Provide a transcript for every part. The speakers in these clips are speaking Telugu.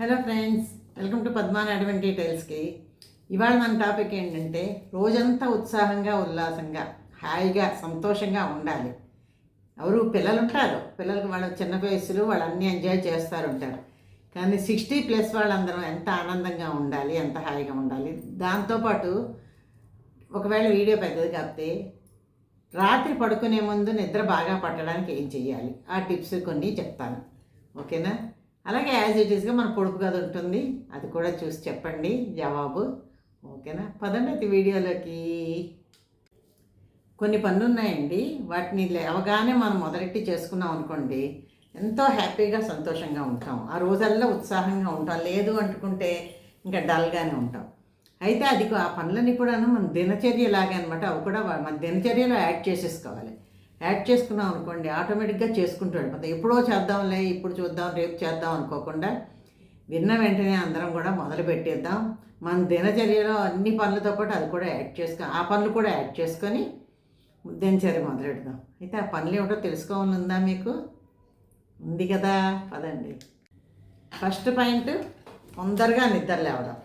Hello friends welcome to Padman అడ్వెంటీ టైల్స్కి ఇవాళ మన టాపిక్ ఏంటంటే రోజంతా ఉత్సాహంగా ఉల్లాసంగా హాయిగా సంతోషంగా ఉండాలి. ఎవరు పిల్లలు ఉంటారు పిల్లలకు వాళ్ళ చిన్న వయసులో వాళ్ళు అన్నీ ఎంజాయ్ చేస్తారు ఉంటారు కానీ సిక్స్టీ ప్లస్ వాళ్ళందరం ఎంత ఆనందంగా ఉండాలి ఎంత హాయిగా ఉండాలి? దాంతోపాటు ఒకవేళ వీడియో పెద్దది కాకపోతే రాత్రి పడుకునే ముందు నిద్ర బాగా పట్టడానికి ఏం చేయాలి ఆ టిప్స్ కొన్ని చెప్తాను. ఓకేనా? అలాగే యాజ్ ఇట్ ఈస్గా మన పొడుపు కథ ఉంటుంది. అది కూడా చూసి చెప్పండి జవాబు. ఓకేనా? పదండి వీడియోలోకి. కొన్ని పనులు ఉన్నాయండి వాటిని లేవగానే మనం మొదలెట్టి చేసుకున్నాం అనుకోండి ఎంతో హ్యాపీగా సంతోషంగా ఉంటాం. ఆ రోజల్లా ఉత్సాహంగా ఉంటాం. లేదు అంటుకుంటే ఇంకా డల్గానే ఉంటాం. అయితే అది ఆ పనులన్నీ కూడాను మన దినచర్యలాగే అనమాట అవి కూడా మన దినచర్యలో యాడ్ చేసేసుకోవాలి. యాడ్ చేసుకున్నాం అనుకోండి ఆటోమేటిక్గా చేసుకుంటాడు. మొత్తం ఎప్పుడో చేద్దాంలే ఇప్పుడు చూద్దాం రేపు చేద్దాం అనుకోకుండా విన్న వెంటనే అందరం కూడా మొదలు పెట్టేద్దాం. మన దినచర్యలో అన్ని పనులతో పాటు అది కూడా యాడ్ చేసుకో ఆ పనులు కూడా యాడ్ చేసుకొని దినచర్య మొదలెడదాం. అయితే ఆ పనులు ఏమిటో తెలుసుకోవాలని ఉందా మీకు? ఉంది కదా? పదండి. ఫస్ట్ పాయింట్ తొందరగా నిద్ర లేవడం.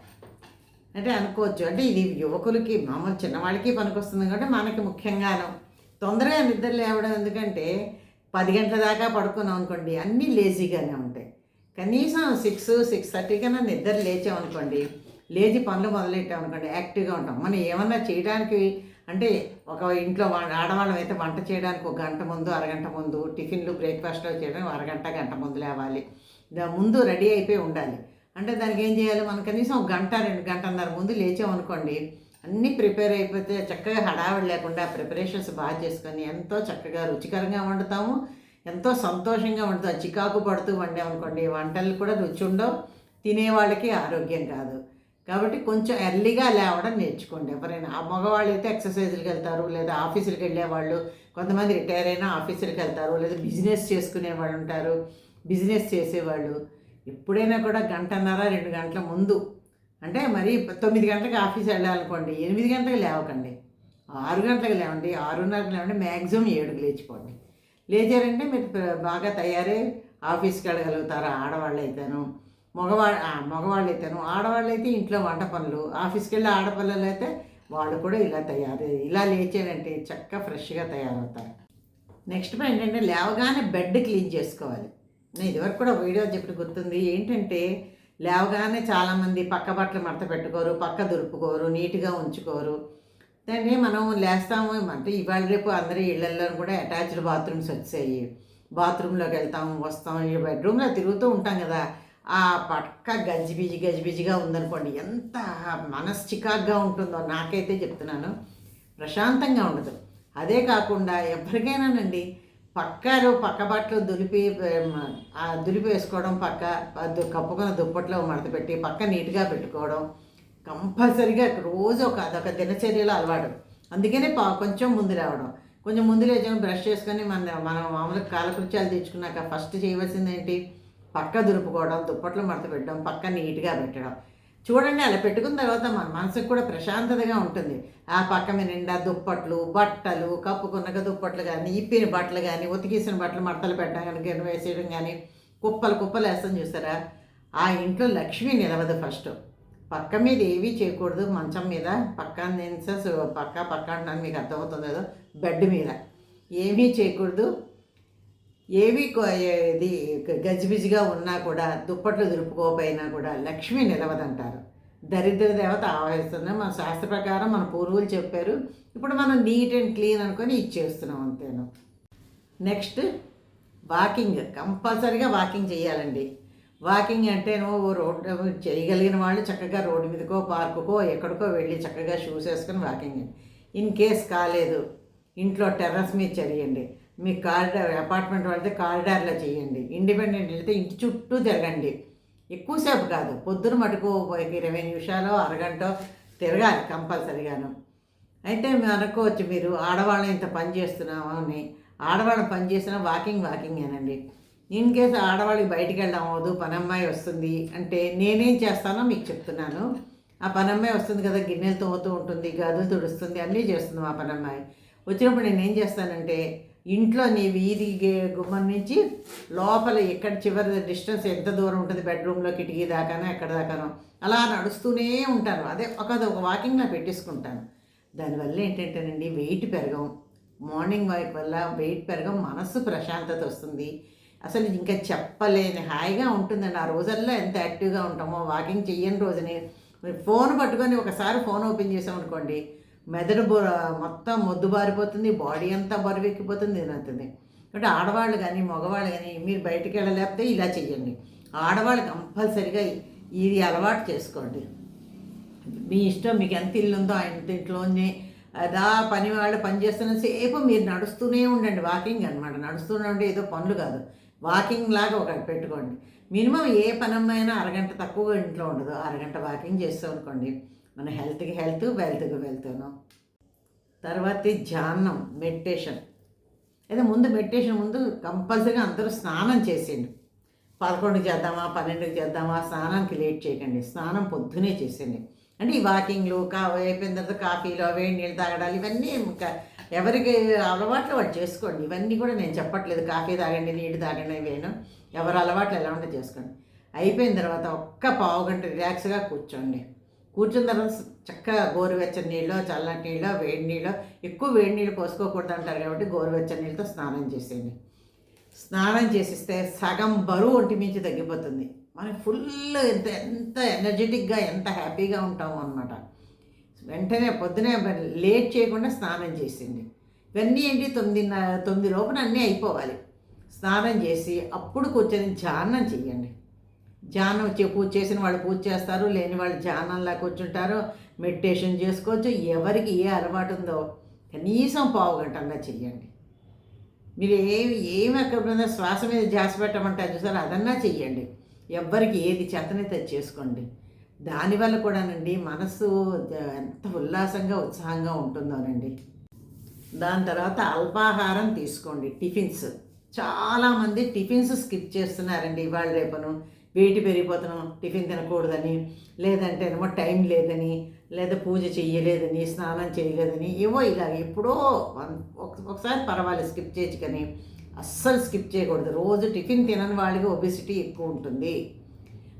అంటే అనుకోవచ్చు. అంటే ఇది యువకులకి మామూలు చిన్నవాళ్ళకి పనికొస్తుంది కాబట్టి మనకి ముఖ్యంగాను తొందరగా నిద్ర లేవడం ఎందుకంటే పది గంటల దాకా పడుకున్నాం అనుకోండి అన్నీ లేజీగానే ఉంటాయి. కనీసం సిక్స్ సిక్స్ థర్టీ కన్నా నిద్ర లేచామనుకోండి లేచి పనులు మొదలెట్టాం అనుకోండి యాక్టివ్గా ఉంటాం. మనం ఏమన్నా చేయడానికి అంటే ఒక ఇంట్లో ఆడవాళ్ళం అయితే వంట చేయడానికి ఒక గంట ముందు అరగంట ముందు టిఫిన్లు బ్రేక్ఫాస్ట్లో చేయడానికి అరగంట గంట ముందు లేవాలి. దా- ముందు రెడీ అయిపోయి ఉండాలి. అంటే దానికి ఏం చేయాలి? మనం కనీసం ఒక గంట రెండు గంటన్నర ముందు లేచామనుకోండి అన్నీ ప్రిపేర్ అయిపోతే చక్కగా హడావిడి లేకుండా ప్రిపరేషన్స్ బాగా చేసుకొని ఎంతో చక్కగా రుచికరంగా వండుతాము ఎంతో సంతోషంగా వండుతాం. చికాకు పడుతూ వండామనుకోండి వంటలు కూడా రుచి ఉండవు తినేవాళ్ళకి ఆరోగ్యం కాదు. కాబట్టి కొంచెం ఎర్లీగా లేవడం నేర్చుకోండి. ఎవరైనా ఆ మగవాళ్ళు అయితే ఎక్సర్సైజులకు వెళ్తారు లేదా ఆఫీసులకు వెళ్ళేవాళ్ళు కొంతమంది రిటైర్ అయినా ఆఫీసులకు వెళ్తారు లేదా బిజినెస్ చేసుకునే వాళ్ళు ఉంటారు బిజినెస్ చేసేవాళ్ళు. ఎప్పుడైనా కూడా గంటన్నర రెండు గంటల ముందు అంటే మరి తొమ్మిది గంటలకు ఆఫీస్ వెళ్ళాలనుకోండి ఎనిమిది గంటలకు లేవకండి. ఆరు గంటలకు లేవండి ఆరున్నరకు లేవండి మ్యాక్సిమం ఏడుకు లేచిపోండి. లేచారంటే మీరు బాగా తయారై ఆఫీస్కి వెళ్ళగలుగుతారు? ఆడవాళ్ళు అయితేను మగవా మగవాళ్ళు అయితేను ఆడవాళ్ళు అయితే ఇంట్లో వంట పనులు ఆఫీస్కి వెళ్ళి ఆడపిల్లలు అయితే వాళ్ళు కూడా ఇలా తయారు ఇలా లేచారంటే చక్కగా ఫ్రెష్గా తయారవుతారు. నెక్స్ట్ పాయింట్ ఏంటంటే లేవగానే బెడ్ క్లీన్ చేసుకోవాలి. నేను ఇదివరకు కూడా వీడియో చెప్పి గుర్తుంది ఏంటంటే లేవగానే చాలామంది పక్క బట్టలు మడత పెట్టుకోరు పక్క దురుపుకోరు నీట్గా ఉంచుకోరు. దాన్ని మనం లేస్తాము అంటే ఇవాళ రేపు అందరి ఇళ్ళలో కూడా అటాచ్డ్ బాత్రూమ్స్ వచ్చాయి. బాత్రూంలోకి వెళ్తాం వస్తాం ఈ బెడ్రూమ్లో తిరుగుతూ ఉంటాం కదా. ఆ పక్క గజిబిజి గజిబిజిగా ఉందనుకోండి ఎంత మనస్ చికాగ్గా ఉంటుందో నాకైతే చెప్తున్నాను. ప్రశాంతంగా ఉండదు. అదే కాకుండా ఎవరికైనానండి పక్కారు పక్క బట్టలు దులిపి దులిపి వేసుకోవడం పక్క దు- కప్పుకున్న దుప్పట్లో మడత పెట్టి పక్క నీట్గా పెట్టుకోవడం కంపల్సరీగా రోజు ఒక అదొక దినచర్యలో అలవాటు. అందుకనే పా కొంచెం ముందు రావడం. కొంచెం ముందు లేచాము బ్రష్ చేసుకొని మన మనం మామూలుగా కాలకృత్యాలు తెచ్చుకున్నాక ఫస్ట్ చేయవలసింది ఏంటి? పక్క దులుపుకోవడం దుప్పట్లు మడత పెట్టడం పక్క నీట్గా పెట్టడం. చూడండి అలా పెట్టుకున్న తర్వాత మన మనసుకు కూడా ప్రశాంతతగా ఉంటుంది. ఆ పక్క నిండా దుప్పట్లు బట్టలు కప్పుకున్నక దుప్పట్లు కానీ ఇప్పిన బట్టలు కానీ ఉతికేసిన బట్టలు మడతలు పెట్టడం కానీ వేసేయడం కానీ కుప్పలు కుప్పలు వేస్తాం చూసారా? ఆ ఇంట్లో లక్ష్మి నిలవదు ఫస్ట్. పక్క మీద ఏమీ చేయకూడదు. మంచం మీద పక్క నిన్సెస్ పక్క పక్క అంటున్నాను మీకు అర్థమవుతుంది ఏదో బెడ్ మీద. ఏమీ చేయకూడదు. ఏవి ఇది గజిబిజిగా ఉన్నా కూడా దుప్పట్లు దురుపుకోకపోయినా కూడా లక్ష్మి నిలవదంటారు. దరిద్ర దేవత ఆవహిస్తుంది. మన శాస్త్ర ప్రకారం మన పూర్వులు చెప్పారు. ఇప్పుడు మనం నీట్ అండ్ క్లీన్ అనుకొని ఇచ్చేస్తున్నాం అంతేను. Next walking. కంపల్సరీగా వాకింగ్ చేయాలండి. వాకింగ్ అంటే నువ్వు రోడ్డు చేయగలిగిన వాళ్ళు చక్కగా రోడ్డు మీదకో పార్కుకో ఎక్కడికో వెళ్ళి చక్కగా షూస్ వేసుకొని వాకింగ్. ఇన్ కేస్ కాలేదు ఇంట్లో టెర్రస్ మీద చేయండి మీ కారిడార్ అపార్ట్మెంట్ వెళ్తే కారిడార్లో చేయండి. ఇండిపెండెంట్ వెళ్తే ఇంటి చుట్టూ తిరగండి. ఎక్కువసేపు కాదు పొద్దున మటుకు ఇరవై నిమిషాలు అరగంట తిరగాలి కంపల్సరీగాను. అయితే అనుకోవచ్చు మీరు ఆడవాళ్ళని ఇంత పని చేస్తున్నాము అని. ఆడవాళ్ళని పని చేసినా వాకింగ్ వాకింగ్ అనండి ఇన్ కేసు ఆడవాళ్ళకి బయటికి వెళ్ళడం అవ్వదు పనమ్మాయి వస్తుంది అంటే నేనేం చేస్తానో మీకు చెప్తున్నాను. ఆ పనమ్మాయి వస్తుంది కదా గిన్నెలు తోముతూ ఉంటుంది గదులు తుడుస్తుంది అన్నీ చేస్తుంది మా పనమ్మాయి. వచ్చినప్పుడు నేను ఏం చేస్తానంటే ఇంట్లో నీ వీధి గుమ్మం నుంచి లోపల ఎక్కడ చివరి డిస్టెన్స్ ఎంత దూరం ఉంటుంది బెడ్రూమ్లో కిటికీ దాకానో ఎక్కడ దాకానో అలా నడుస్తూనే ఉంటాను. అదే ఒక ఒక వాకింగ్లో పెట్టేసుకుంటాను. దానివల్ల ఏంటంటేనండి వెయిట్ పెరగం మార్నింగ్ వాక్ వల్ల వెయిట్ పెరగం మనస్సు ప్రశాంతత వస్తుంది. అసలు ఇంకా చెప్పలేని హాయిగా ఉంటుందండి. ఆ రోజల్లో ఎంత యాక్టివ్గా ఉంటామో వాకింగ్ చేయని రోజుని ఫోన్ పట్టుకొని ఒకసారి ఫోన్ ఓపెన్ చేసామనుకోండి మెదడు బొ- మొత్తం మొద్దు బారిపోతుంది బాడీ అంతా బరువెక్కిపోతుంది తినతుంది అంటే ఆడవాళ్ళు కానీ మగవాళ్ళు కానీ మీరు బయటికి వెళ్ళలేకపోతే ఇలా చేయండి ఆడవాళ్ళు కంపల్సరిగా ఇది అలవాటు చేసుకోండి. మీ ఇష్టం మీకు ఎంత ఇల్లు ఉందో ఆయన ఇంట్లోనే అదా పని వాళ్ళు పని చేస్తున్న సేపు మీరు నడుస్తూనే ఉండండి. వాకింగ్ అనమాట నడుస్తూనే ఉండే ఏదో పనులు కాదు. వాకింగ్ లాగా ఒకటి పెట్టుకోండి. మినిమం ఏ పనమ్మైనా అరగంట తక్కువ ఇంట్లో ఉండదు. అరగంట వాకింగ్ చేస్తాం అనుకోండి. మన హెల్త్కి హెల్త్ వెల్త్కి వెళ్తాను తర్వాత ధ్యానం మెడిటేషన్. అయితే ముందు మెడిటేషన్ ముందు కంపల్సరీగా అందరూ స్నానం చేసేయండి. పదకొండుకి చేద్దామా పన్నెండుకి చేద్దామా స్నానానికి లేట్ చేయకండి. స్నానం పొద్దునే చేసేయండి. అంటే ఈ వాకింగ్లు కా అయిపోయిన తర్వాత కాఫీలో వేడి నీళ్ళు తాగడాలు ఇవన్నీ ఇంకా ఎవరికి అలవాట్లు వాళ్ళు చేసుకోండి. ఇవన్నీ కూడా నేను చెప్పట్లేదు. కాఫీ తాగండి నీళ్ళు తాగండి వేను ఎవరు అలవాట్లు ఎలా ఉంటే చేసుకోండి. అయిపోయిన తర్వాత ఒక్క పావు గంట రిలాక్స్గా కూర్చోండి. కూర్చున్న తర్వాత చక్కగా గోరువెచ్చని నీళ్ళు చల్లటి నీళ్ళు వేడి నీళ్ళు ఎక్కువ వేడి నీళ్ళు పోసుకోకూడదు అంటారు కాబట్టి గోరువెచ్చని నీళ్ళతో స్నానం చేసేయండి. స్నానం చేసిస్తే సగం బరువు ఒంటి మించి తగ్గిపోతుంది. మనం ఫుల్ ఎంత ఎంత ఎనర్జెటిక్గా ఎంత హ్యాపీగా ఉంటాము అనమాట వెంటనే పొద్దునే లేట్ చేయకుండా స్నానం చేసింది ఇవన్నీ ఏంటి? తొమ్మిదిన్నర తొమ్మిది లోపల అన్నీ అయిపోవాలి. స్నానం చేసి అప్పుడు కూర్చొని ధ్యానం చేయండి. ధ్యానం పూజ చేసిన వాళ్ళు పూజ చేస్తారు లేని వాళ్ళు ధ్యానంలా కూర్చుంటారు. మెడిటేషన్ చేసుకోవచ్చు ఎవరికి ఏ అలవాటు ఉందో కనీసం పావు గంటన్నా చెయ్యండి. మీరు ఏమి ఏమి అక్కడ శ్వాస మీద ధ్యాస పెట్టమంటారు చూసారు? అదన్నా చెయ్యండి. ఎవ్వరికి ఏది చేతనైతే అది చేసుకోండి. దానివల్ల కూడానండి మనసు ఎంత ఉల్లాసంగా ఉత్సాహంగా ఉంటుందోనండి. దాని తర్వాత అల్పాహారం తీసుకోండి. టిఫిన్స్. చాలామంది టిఫిన్స్ స్కిప్ చేస్తున్నారండి ఇవాళ రేపను. వెయిట్ పెరిగిపోతున్నాం టిఫిన్ తినకూడదని లేదంటే ఏమో టైం లేదని లేదా పూజ చేయలేదని స్నానం చేయలేదని ఏవో ఇలా ఎప్పుడో ఒక- ఒకసారి పర్వాలేదు స్కిప్ చేయొచ్చు కానీ అస్సలు స్కిప్ చేయకూడదు. రోజు టిఫిన్ తినని వాళ్ళకి ఒబిసిటీ ఎక్కువ ఉంటుంది.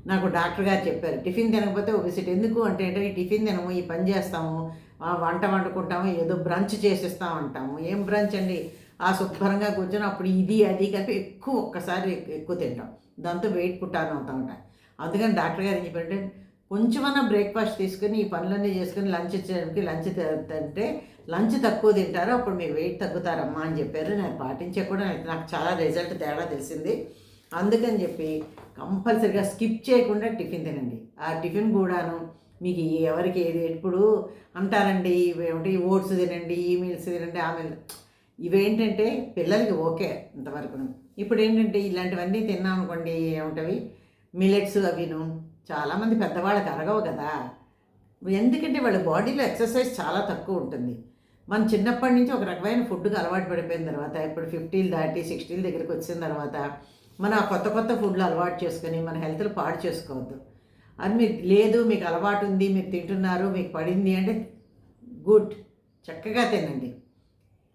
నాకు డాక్టర్ గారు చెప్పారు టిఫిన్ తినకపోతే ఒబిసిటీ ఎందుకు? అంటే ఈ టిఫిన్ తినము ఈ పని చేస్తాము వంట వండుకుంటాము ఏదో బ్రంచ్ చేసిస్తాం అంటాము ఏం బ్రంచ్ అండి? ఆ శుభ్రంగా కూర్చొని అప్పుడు ఇది అది కలిపి ఎక్కువ ఒక్కసారి ఎక్కువ తింటాం. దాంతో వెయిట్ పుట్టాను అవుతా అందుకని డాక్టర్ గారు ఏం చెప్పారంటే కొంచెమన్నా బ్రేక్ఫాస్ట్ తీసుకుని ఈ పనులన్నీ చేసుకుని లంచ్ చేయడానికి లంచ్ తింటే లంచ్ తక్కువ తింటారు అప్పుడు మీరు వెయిట్ తగ్గుతారమ్మా అని చెప్పారు. నేను పాటించే కూడా నాకు- చాలా రిజల్ట్ తేడా తెలిసింది. అందుకని చెప్పి కంపల్సరిగా స్కిప్ చేయకుండా టిఫిన్ తినండి. ఆ టిఫిన్ కూడాను మీకు ఎవరికి ఏది ఎప్పుడు అంటారండి ఏమిటి ఓట్స్ తినండి ఈ మీల్స్ తినండి ఆ మీల్స్ ఇవేంటంటే పిల్లలకి ఓకే ఇంతవరకు. ఇప్పుడు ఏంటంటే ఇలాంటివన్నీ తిన్నాం అనుకోండి ఏముంటవి? మిలెట్స్ అవిను. చాలామంది పెద్దవాళ్ళకి అరగవు కదా. ఎందుకంటే వాళ్ళ బాడీలో ఎక్సర్సైజ్ చాలా తక్కువ ఉంటుంది. మనం చిన్నప్పటి నుంచి ఒక రకమైన ఫుడ్కి అలవాటు పడిపోయిన తర్వాత ఇప్పుడు ఫిఫ్టీలు దాటి సిక్స్టీల దగ్గరికి వచ్చిన తర్వాత మనం ఆ కొత్త కొత్త ఫుడ్లు అలవాటు చేసుకొని మన హెల్త్లు పాడు చేసుకోవద్దు. అది మీకు లేదు మీకు అలవాటు ఉంది మీరు తింటున్నారు మీకు పడింది అంటే గుడ్. చక్కగా తినండి.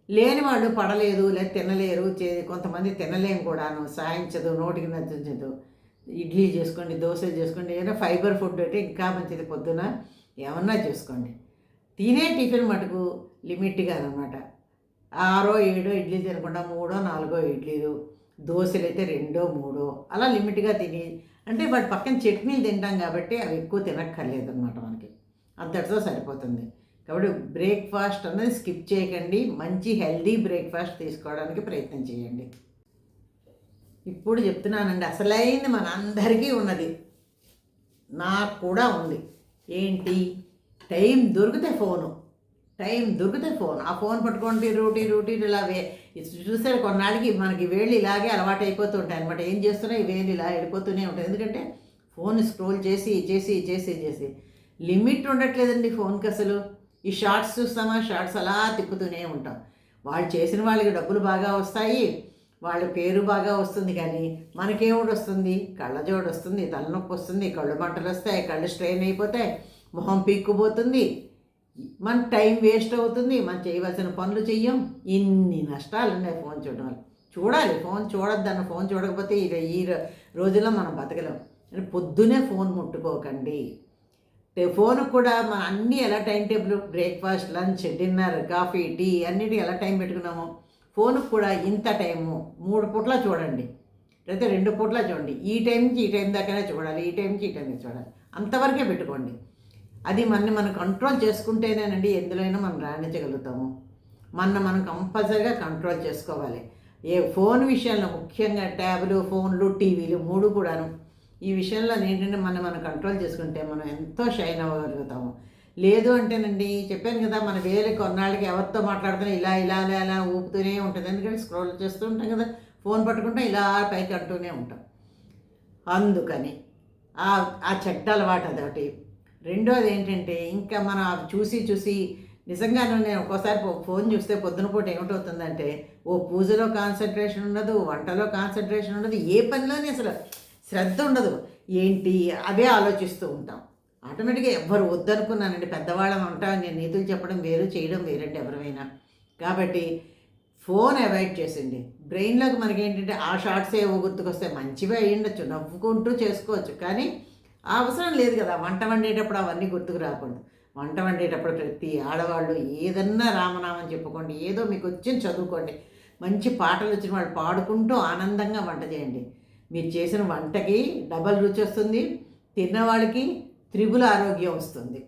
లేని వాళ్ళు పడలేదు లేదా తినలేరు చే- కొంతమంది తినలేము కూడాను సాయించదు నోటికి నచ్చించదు ఇడ్లీ చేసుకోండి దోశ చేసుకోండి ఏదైనా ఫైబర్ ఫుడ్ అంటే ఇంకా మంచిది పొద్దున ఏమన్నా చేసుకోండి. తినే టిఫిన్ మటుకు లిమిట్గా అనమాట ఆరో ఏడో ఇడ్లీ తినకుండా మూడో నాలుగో ఇడ్లీలు దోశలు అయితే రెండో మూడో అలా లిమిట్గా తిని అంటే వాటి పక్కన చట్నీలు తింటాం కాబట్టి అవి ఎక్కువ తినక్కర్లేదు అనమాట మనకి. అంతటితో సరిపోతుంది. కాబట్టి బ్రేక్ఫాస్ట్ అనేది స్కిప్ చేయకండి. మంచి హెల్దీ బ్రేక్ఫాస్ట్ తీసుకోవడానికి ప్రయత్నం చేయండి. ఇప్పుడు చెప్తున్నానండి. అసలైంది మన అందరికీ ఉన్నది. నాకు కూడా ఉంది. ఏంటి? టైం దొరికితే ఫోను. టైం దొరికితే ఫోన్. ఆ ఫోన్ పట్టుకోండి రూటీ రూటీ ఇలా వే చూసారు కొన్నాళ్ళకి మనకి వేళ్ళు ఇలాగే అలవాటు అయిపోతుంటాయి అనమాట ఏం చేస్తున్నాయి వేళ్ళు ఇలా వెళ్ళిపోతూనే ఉంటాయి. ఎందుకంటే ఫోన్ స్క్రోల్ చేసి చేసి చేసి చేసి. లిమిట్ ఉండట్లేదండి ఫోన్కి అసలు. ఈ షార్ట్స్ చూస్తామా? షార్ట్స్ అలా తిప్పుతూనే ఉంటాం. వాళ్ళు చేసిన వాళ్ళకి డబ్బులు బాగా వస్తాయి వాళ్ళ పేరు బాగా వస్తుంది కానీ మనకేమిటి వస్తుంది? కళ్ళజోడు వస్తుంది తలనొప్పి వస్తుంది కళ్ళు మంటలు వస్తాయి కళ్ళు స్ట్రెయిన్ అయిపోతాయి మొహం పీక్కుపోతుంది. మన టైం వేస్ట్ అవుతుంది మనం చేయవలసిన పనులు చెయ్యం. ఇన్ని నష్టాలు ఉన్నాయి ఫోన్ చూడడం వల్ల. చూడాలి ఫోన్ చూడొద్దన్న ఫోన్ చూడకపోతే ఈ రోజుల్లో మనం బతకలేం. పొద్దునే ఫోన్ ముట్టుకోకండి. ఫోన్కి ఫోన్ కూడా మన అన్నీ ఎలా time table breakfast lunch dinner coffee tea అన్నిటి ఎలా టైం పెట్టుకున్నామో ఫోన్కి కూడా ఇంత టైము. మూడు పూట్ల చూడండి. లేకపోతే రెండు పూట్ల చూడండి. ఈ టైంకి ఈ టైం దాకానే చూడాలి ఈ టైంకి ఈ టైం చూడాలి. అంతవరకే పెట్టుకోండి. అది మనని మనం కంట్రోల్ చేసుకుంటేనేనండి ఎందులోనైనా మనం రాణించగలుగుతాము. మన మనం కంపల్సరీగా కంట్రోల్ చేసుకోవాలి. ఏ ఫోన్ విషయంలో ముఖ్యంగా ట్యాబ్లు ఫోన్లు టీవీలు మూడు కూడాను ఈ విషయంలో ఏంటంటే మనం మనం కంట్రోల్ చేసుకుంటే మనం ఎంతో షైన్ అవ్వగలుగుతాము. లేదు అంటేనండి చెప్పాను కదా మన వేరే కొన్నాళ్ళకి ఎవరితో మాట్లాడుతున్నా ఇలా ఇలా ఇలా ఇలా ఊపుతూనే ఉంటుంది. ఎందుకంటే స్క్రోల్ చేస్తూ ఉంటాం కదా ఫోన్ పట్టుకుంటే ఇలా పైకి అంటూనే ఉంటాం. అందుకని ఆ ఆ చెడ్డ అలవాటు అదొకటి. రెండోది ఏంటంటే ఇంకా మనం అవి చూసి చూసి నిజంగానే నేను ఒక్కోసారి ఫోన్ చూస్తే పొద్దున పూట ఏమిటవుతుందంటే ఓ పూజలో కాన్సన్ట్రేషన్ ఉండదు వంటలో కాన్సన్ట్రేషన్ ఉండదు ఏ పనిలోనే అసలు శ్రద్ధ ఉండదు. ఏంటి? అవే ఆలోచిస్తూ ఉంటాం. ఆటోమేటిక్గా ఎవ్వరు వద్దనుకున్నానండి. పెద్దవాళ్ళం ఉంటాం నేను నీతులు చెప్పడం వేరు చేయడం వేరండి ఎవరైనా కాబట్టి ఫోన్ అవాయిడ్ చేసింది బ్రెయిన్లోకి మనకి ఏంటంటే ఆ షార్ట్స్ ఏవో గుర్తుకొస్తే మంచివే అయ్యుండొచ్చు. నవ్వుకుంటూ చేసుకోవచ్చు. కానీ ఆ అవసరం లేదు కదా. వంట వండేటప్పుడు అవన్నీ గుర్తుకు రాకూడదు. వంట వండేటప్పుడు ప్రతి ఆడవాళ్ళు ఏదన్నా రామనామం చెప్పుకోండి. ఏదో మీకు వచ్చింది చదువుకోండి. మంచి పాటలు వచ్చిన వాళ్ళు పాడుకుంటూ ఆనందంగా వంట చేయండి. మీరు చేసిన వంటకి డబల్ రుచి వస్తుంది తిన్నవాళ్ళకి త్రిగుల ఆరోగ్యం వస్తుంది.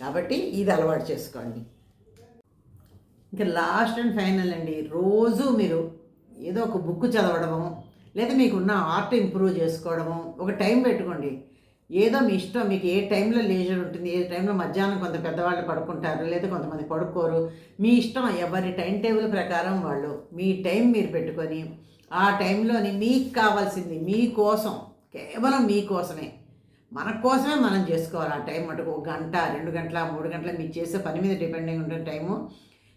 కాబట్టి ఇది అలవాటు చేసుకోండి. ఇంకా లాస్ట్ అండ్ ఫైనల్ అండి రోజు మీరు ఏదో ఒక బుక్ చదవడము లేదా మీకున్న ఆర్ట్ ఇంప్రూవ్ చేసుకోవడము ఒక టైం పెట్టుకోండి. ఏదో మీ ఇష్టం మీకు ఏ టైంలో లేజర్ ఉంటుంది ఏ టైంలో మధ్యాహ్నం కొంత పెద్దవాళ్ళు పడుకుంటారు లేదా కొంతమంది పడుకోరు మీ ఇష్టం ఎవరి టైం టేబుల్ ప్రకారం వాళ్ళు మీ టైం మీరు పెట్టుకొని ఆ టైంలోని మీకు కావాల్సింది మీకోసం కేవలం మీకోసమే మన కోసమే మనం చేసుకోవాలి ఆ టైం మటుకు. ఒక గంట రెండు గంటల మూడు గంటల మీరు చేసే పని మీద డిపెండింగ్ ఉంటుంది టైము.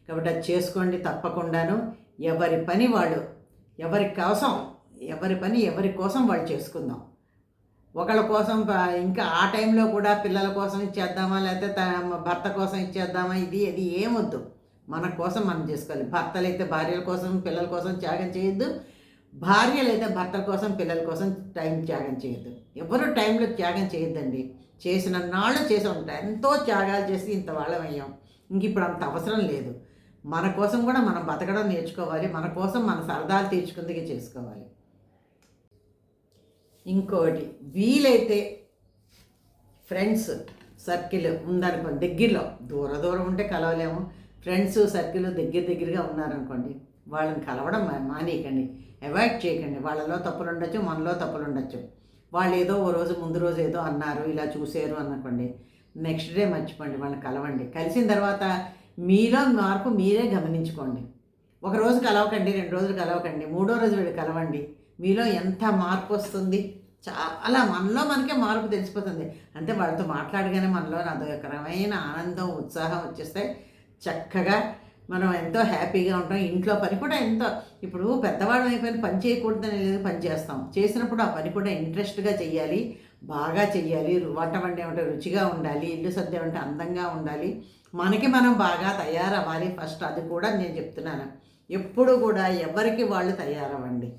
కాబట్టి అది చేసుకోండి తప్పకుండాను. ఎవరి పని వాళ్ళు ఎవరి కోసం ఎవరి పని ఎవరి కోసం వాళ్ళు చేసుకుందాం. ఒకళ్ళ కోసం ఇంకా ఆ టైంలో కూడా పిల్లల కోసం ఇచ్చేద్దామా లేకపోతే భర్త కోసం ఇచ్చేద్దామా ఇది అది ఏమొద్దు. మన కోసం మనం చేసుకోవాలి. భర్తలు అయితే భార్యల కోసం పిల్లల కోసం త్యాగం చేయొద్దు. భార్యలు అయితే భర్తల కోసం పిల్లల కోసం టైం త్యాగం చేయొద్దు. ఎవరు టైంలో త్యాగం చేయొద్దండి. చేసిన నాళ్ళు చేసి ఉంటాయి ఎంతో త్యాగాలు చేసి ఇంత వాళ్ళం అయ్యాం ఇంక ఇప్పుడు అంత అవసరం లేదు. మన కోసం కూడా మనం బతకడం నేర్చుకోవాలి. మన కోసం మన సరదాలు తీర్చుకుందికి చేసుకోవాలి. ఇంకోటి వీలైతే ఫ్రెండ్స్ సర్కిల్ ఉందనుకోండి. దగ్గరలో దూర దూరం ఉంటే కలవలేము. ఫ్రెండ్స్ సర్కిల్ దగ్గర దగ్గరగా ఉన్నారనుకోండి. వాళ్ళని కలవడం మానేయకండి. అవాయిడ్ చేయకండి. వాళ్ళలో తప్పులు ఉండొచ్చు మనలో తప్పులు ఉండొచ్చు. వాళ్ళు ఏదో ఓ రోజు ముందు రోజు ఏదో అన్నారు ఇలా చూసారు అనుకోండి నెక్స్ట్ డే మర్చిపోండి వాళ్ళని కలవండి. కలిసిన తర్వాత మీలో మార్పు మీరే గమనించుకోండి. ఒక రోజు కలవకండి రెండు రోజులు కలవకండి మూడో రోజు వీళ్ళు కలవండి. మీలో ఎంత మార్పు వస్తుంది? చాలా మనలో మనకే మార్పు తెలిసిపోతుంది. అంటే వాళ్ళతో మాట్లాడగానే మనలో అదొక రకమైన ఆనందం ఉత్సాహం వచ్చేస్తే చక్కగా మనం ఎంతో హ్యాపీగా ఉంటాం ఇంట్లో పని కూడా ఎంతో. ఇప్పుడు పెద్దవాళ్ళం అయిపోయిన పని చేయకూడదని లేదు పని చేస్తాం. చేసినప్పుడు ఆ పని కూడా ఇంట్రెస్ట్గా చెయ్యాలి బాగా చెయ్యాలి వంట వండే ఉంటే రుచిగా ఉండాలి ఇల్లు సర్దే ఉంటే అందంగా ఉండాలి. మనకి మనం బాగా తయారవ్వాలి ఫస్ట్ అది కూడా నేను చెప్తున్నాను. ఎప్పుడు కూడా ఎవరికి వాళ్ళు తయారవ్వండి.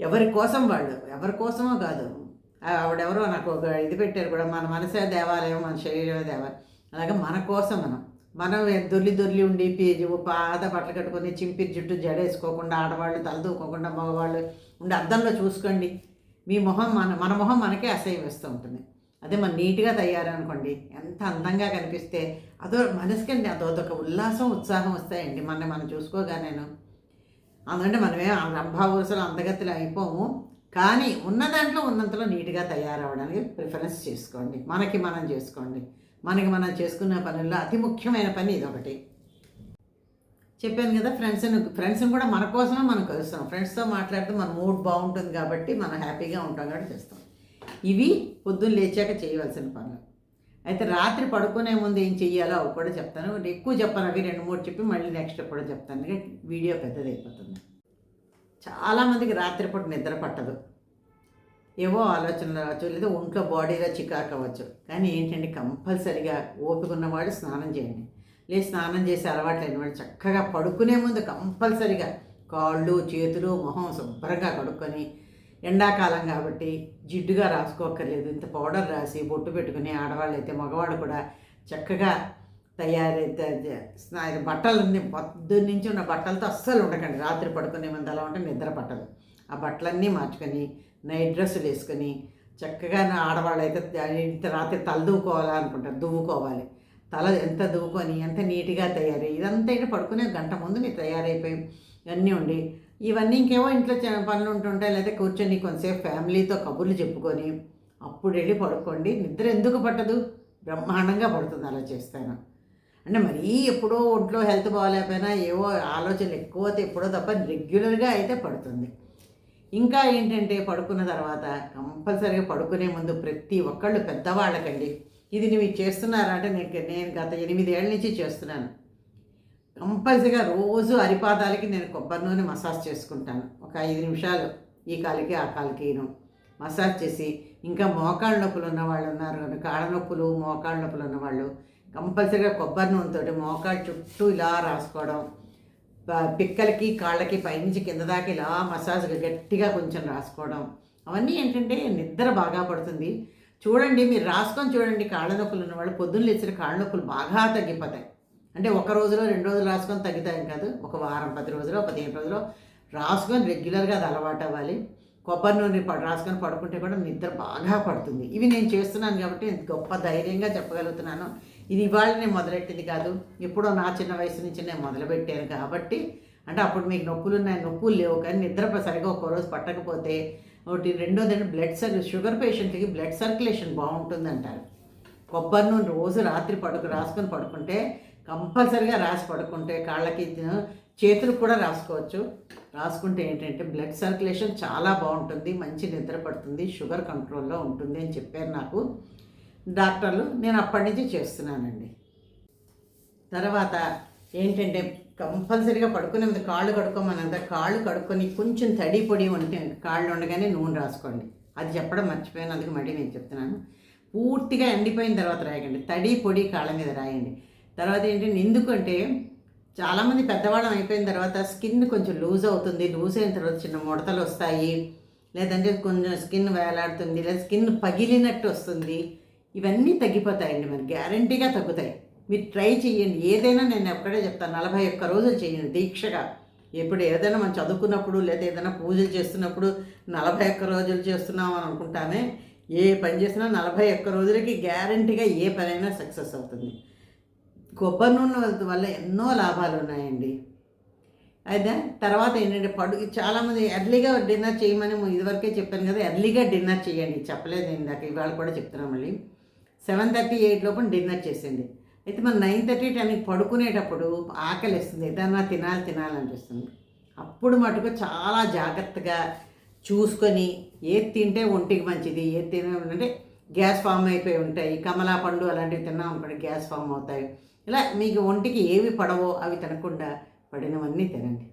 ఎవరి కోసం వాళ్ళు ఎవరి కోసమో కాదు. ఆవిడెవరో నాకు ఒక ఇది పెట్టారు కూడా మన మనసే దేవాలయం మన శరీరమే దేవాలయం. అలాగే మన కోసం మనం. మనం దొర్లి దొల్లి ఉండి పాత బట్టలు కట్టుకొని చింపి జుట్టు జడేసుకోకుండా ఆడవాళ్ళు తలదూకోకుండా మగవాళ్ళు ఉండి అద్దంలో చూసుకోండి. మీ మొహం మన మన మొహం మనకే అసహ్యం వేస్తూ ఉంటుంది. అదే మన నీట్గా తయారనుకోండి. ఎంత అందంగా కనిపిస్తే అదో మనసుకండి అదొక ఉల్లాసం ఉత్సాహం వస్తాయండి. మన మనం చూసుకోగానేను. అందుకంటే మనమే రంభావరుసలు అందగత్తులు అయిపోము. కానీ ఉన్న దాంట్లో ఉన్నంతలో నీట్గా తయారవడానికి ప్రిఫరెన్స్ చేసుకోండి. మనకి మనం చేసుకోండి. మనకి మనం చేసుకునే పనుల్లో అతి ముఖ్యమైన పని ఇదొకటి. చెప్పాను కదా ఫ్రెండ్స్ని ఫ్రెండ్స్ని కూడా మన కోసమే మనం కలుస్తాం. ఫ్రెండ్స్తో మాట్లాడితే మన మూడ్ బాగుంటుంది కాబట్టి మనం హ్యాపీగా ఉంటాం కాబట్టి చేస్తాం. ఇవి పొద్దున్న లేచాక చేయవలసిన పనులు. అయితే రాత్రి పడుకునే ముందు ఏం చెయ్యాలో అవి కూడా చెప్తాను. ఎక్కువ చెప్పాను అవి రెండు మూడు చెప్పి మళ్ళీ నెక్స్ట్ కూడా చెప్తాను. వీడియో పెద్దది అయిపోతుంది చాలామందికి రాత్రిపూట నిద్ర పట్టదు. ఏవో ఆలోచనలు రావచ్చు లేదా ఒంట్లో బాడీలో చికాకు అవ్వచ్చు. కానీ ఏంటంటే కంపల్సరిగా ఓపిక ఉన్నవాడు స్నానం చేయండి. లేదు స్నానం చేసి అలవాటు లేని చక్కగా పడుకునే ముందు కంపల్సరిగా కాళ్ళు చేతులు మొహం శుభ్రంగా కడుక్కొని ఎండాకాలం కాబట్టి జిడ్డుగా రాసుకోక్కర్లేదు. ఇంత పౌడర్ రాసి బొట్టు పెట్టుకుని ఆడవాళ్ళు అయితే మగవాడు కూడా చక్కగా తయారైతే స్నా బట్టలన్నీ పొద్దున్న నుంచి ఉన్న బట్టలతో అస్సలు ఉండకండి. రాత్రి పడుకునే ముందు అలా ఉంటే నిద్ర పట్టదు. ఆ బట్టలన్నీ మార్చుకొని నైట్ డ్రెస్సులు వేసుకొని చక్కగా నా ఆడవాళ్ళు అయితే ఇంత రాత్రి తల దువ్వుకోవాలనుకుంటారు దువ్వుకోవాలి. తల ఎంత దువ్వుకొని ఎంత నీట్గా తయారై ఇదంతా ఇంకా పడుకునే గంట ముందు నేను తయారైపోయి ఇవన్నీ ఉండి ఇవన్నీ ఇంకేమో ఇంట్లో పనులు ఉంటుంటాయి లేదా కూర్చొని కొంతసేపు ఫ్యామిలీతో కబుర్లు చెప్పుకొని అప్పుడు వెళ్ళి పడుకోండి. నిద్ర ఎందుకు పట్టదు? బ్రహ్మాండంగా పడుతుంది అలా చేస్తాను. అంటే మరీ ఎప్పుడో ఒంట్లో హెల్త్ బాగాలేకపోయినా ఏవో ఆలోచనలు ఎక్కువ అయితే ఎప్పుడో తప్ప రెగ్యులర్గా అయితే పడుతుంది. ఇంకా ఏంటంటే పడుకున్న తర్వాత కంపల్సరీగా పడుకునే ముందు ప్రతి ఒక్కళ్ళు పెద్దవాళ్ళకండి. ఇది నువ్వు చేస్తున్నారా అంటే నేను నేను గత ఎనిమిదేళ్ళ నుంచి చేస్తున్నాను. కంపల్సరీగా రోజు అరిపాదాలకి నేను కొబ్బరి నూనె మసాజ్ చేసుకుంటాను. ఒక ఐదు నిమిషాలు. ఈ కాలికి ఆ కాలికి మసాజ్ చేసి ఇంకా మోకాళ్ళ నొప్పులు ఉన్న వాళ్ళు ఉన్నారు కాళ్ళ నొప్పులు మోకాళ్ళ నొప్పులు ఉన్నవాళ్ళు. కంపల్సరీగా కొబ్బరి నూనెతోటి మోకాళ్ళ చుట్టూ ఇలా రాసుకోవడం. పిక్కలకి కాళ్ళకి పైనుంచి కింద దాకా ఇలా మసాజ్ గట్టిగా కొంచెం రాసుకోవడం. అవన్నీ ఏంటంటే నిద్ర బాగా పడుతుంది. చూడండి మీరు రాసుకొని చూడండి కాళ్ళ నొప్పులు ఉన్నవాళ్ళు పొద్దున్న లేచిన కాళ్ళ నొప్పులు బాగా తగ్గిపోతాయి. అంటే ఒక రోజులో రెండు రోజులు రాసుకొని తగ్గుతాయి కాదు. ఒక వారం పది రోజులు పదిహేను రోజులు రాసుకొని రెగ్యులర్గా అది అలవాటు అవ్వాలి. కొబ్బరి నూనె రాసుకొని పడుకుంటే కూడా నిద్ర బాగా పడుతుంది. ఇవి నేను చేస్తున్నాను కాబట్టి గొప్ప ధైర్యంగా చెప్పగలుగుతున్నాను. ఇది ఇవాళ నేను మొదలెట్టింది కాదు. ఎప్పుడో నా చిన్న వయసు నుంచి నేను మొదలుపెట్టాను కాబట్టి అంటే అప్పుడు మీకు నొప్పులు ఉన్నాయి నొప్పులు లేవు కానీ నిద్ర సరిగా ఒక్కరోజు పట్టకపోతే ఒకటి రెండోది బ్లడ్ సర్క్యు షుగర్ పేషెంట్కి బ్లడ్ సర్క్యులేషన్ బాగుంటుంది అంటారు కొబ్బరి నూనె రోజు రాత్రి పడుకు రాసుకొని పడుకుంటే కంపల్సరిగా రాసి పడుకుంటే కాళ్ళకి చేతులకు కూడా రాసుకోవచ్చు. రాసుకుంటే ఏంటంటే బ్లడ్ సర్క్యులేషన్ చాలా బాగుంటుంది మంచి నిద్ర పడుతుంది షుగర్ కంట్రోల్లో ఉంటుంది అని చెప్పారు నాకు. డాక్టర్లు నేను అప్పటి నుంచి చేస్తున్నానండి. తర్వాత ఏంటంటే కంపల్సరీగా పడుకునే ముందు కాళ్ళు కడుక్కోమనంత కాళ్ళు కడుక్కొని కొంచెం తడి పొడి ఉంటే కాళ్ళు ఉండగానే నూనె రాసుకోండి. అది చెప్పడం మర్చిపోయాను అందుకు మళ్ళీ నేను చెప్తున్నాను. పూర్తిగా ఎండిపోయిన తర్వాత రాయకండి. తడి పొడి కాళ్ళ మీద రాయండి. తర్వాత ఏంటంటే ఎందుకంటే చాలామంది పెద్దవాళ్ళం అయిపోయిన తర్వాత స్కిన్ కొంచెం లూజ్ అవుతుంది. లూజ్ అయిన తర్వాత చిన్న ముడతలు వస్తాయి. లేదంటే కొంచెం స్కిన్ వేలాడుతుంది. లేదా స్కిన్ పగిలినట్టు వస్తుంది. ఇవన్నీ తగ్గిపోతాయండి మరి గ్యారంటీగా తగ్గుతాయి. మీరు ట్రై చేయండి ఏదైనా నేను ఒక్కడే చెప్తాను నలభై ఒక్క రోజులు చేయండి దీక్షగా. ఎప్పుడు ఏదైనా మనం చదువుకున్నప్పుడు లేదా ఏదైనా పూజలు చేస్తున్నప్పుడు నలభై ఒక్క రోజులు చేస్తున్నాం అని అనుకుంటానే ఏ పని చేసినా నలభై ఒక్క రోజులకి గ్యారంటీగా ఏ పనైనా సక్సెస్ అవుతుంది. కొబ్బరి నూనె వల్ల ఎన్నో లాభాలు ఉన్నాయండి. అయితే తర్వాత ఏంటంటే పడు చాలామంది ఎర్లీగా డిన్నర్ చేయమని ఇదివరకే చెప్పాను కదా ఎర్లీగా డిన్నర్ చేయండి చెప్పలేదు ఇందాక ఇవాళ కూడా చెప్తున్నాం మళ్ళీ. సెవెన్ థర్టీ ఎయిట్ లోపల డిన్నర్ చేసింది. అయితే మనం నైన్ థర్టీ టెన్కి పడుకునేటప్పుడు ఆకలి వేస్తుంది ఏదన్నా తినాలి తినాలనిపిస్తుంది అప్పుడు మటుకు చాలా జాగ్రత్తగా చూసుకొని ఏది తింటే ఒంటికి మంచిది ఏది తిన అంటే గ్యాస్ ఫామ్ అయిపోయి ఉంటాయి. కమలా పండు అలాంటివి తిన్నాం అనుకోండి గ్యాస్ ఫామ్ అవుతాయి. ఇలా మీకు ఒంటికి ఏవి పడవో అవి తినకుండా పడినవన్నీ తినండి.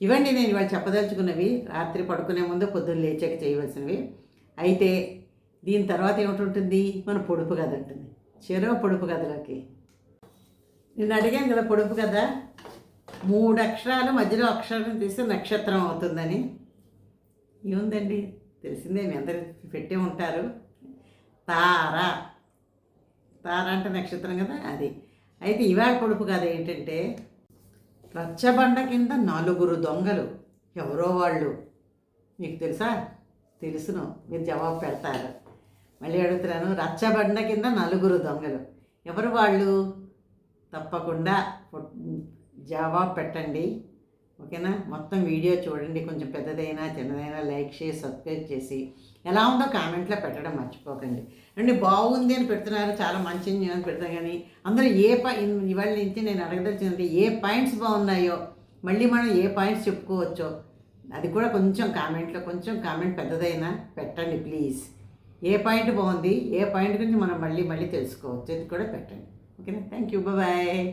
ఇవన్నీ నేను ఇవాళ చెప్పదలుచుకున్నవి. రాత్రి పడుకునే ముందు పొద్దున్న లేచాక చేయవలసినవి. అయితే దీని తర్వాత ఏమిటి మన పొడుపు కథ ఉంటుంది చెరవ పొడుపు కథలోకి నేను అడిగాను కదా పొడుపు కదా మూడు అక్షరాలు మధ్యలో అక్షరం తీస్తే నక్షత్రం అవుతుందని. ఏముందండి? తెలిసిందే మీ అందరు పెట్టే ఉంటారు. తార. తార అంటే నక్షత్రం కదా అది. అయితే ఇవాళ పొడుపు కథ ఏంటంటే రచ్చబండ కింద నలుగురు దొంగలు ఎవరో వాళ్ళు. మీకు తెలుసా? తెలుసును. మీరు జవాబు పెడతారు. మళ్ళీ అడుగుతున్నాను రచ్చబండ కింద నలుగురు దొంగలు. ఎవరు వాళ్ళు? తప్పకుండా జవాబు పెట్టండి. ఓకేనా? మొత్తం వీడియో చూడండి. కొంచెం పెద్దదైనా చిన్నదైనా లైక్ చేసి సబ్స్క్రైబ్ చేసి ఎలా ఉందో కామెంట్లో పెట్టడం మర్చిపోకండి. అండి బాగుంది అని పెడుతున్నారు. చాలా మంచి అని పెడతాను కానీ అందరూ ఏ పా ఇవాళ నుంచి నేను అడగదలిచిందంటే ఏ పాయింట్స్ బాగున్నాయో మళ్ళీ మనం ఏ పాయింట్స్ చెప్పుకోవచ్చో అది కూడా కొంచెం కామెంట్లో కొంచెం కామెంట్ పెద్దదైనా పెట్టండి ప్లీజ్. ఏ పాయింట్ బాగుంది? ఏ పాయింట్ గురించి మనం మళ్ళీ మళ్ళీ తెలుసుకోవచ్చు. ఇది కూడా పెట్టండి. ఓకేనా? Thank you. బాయ్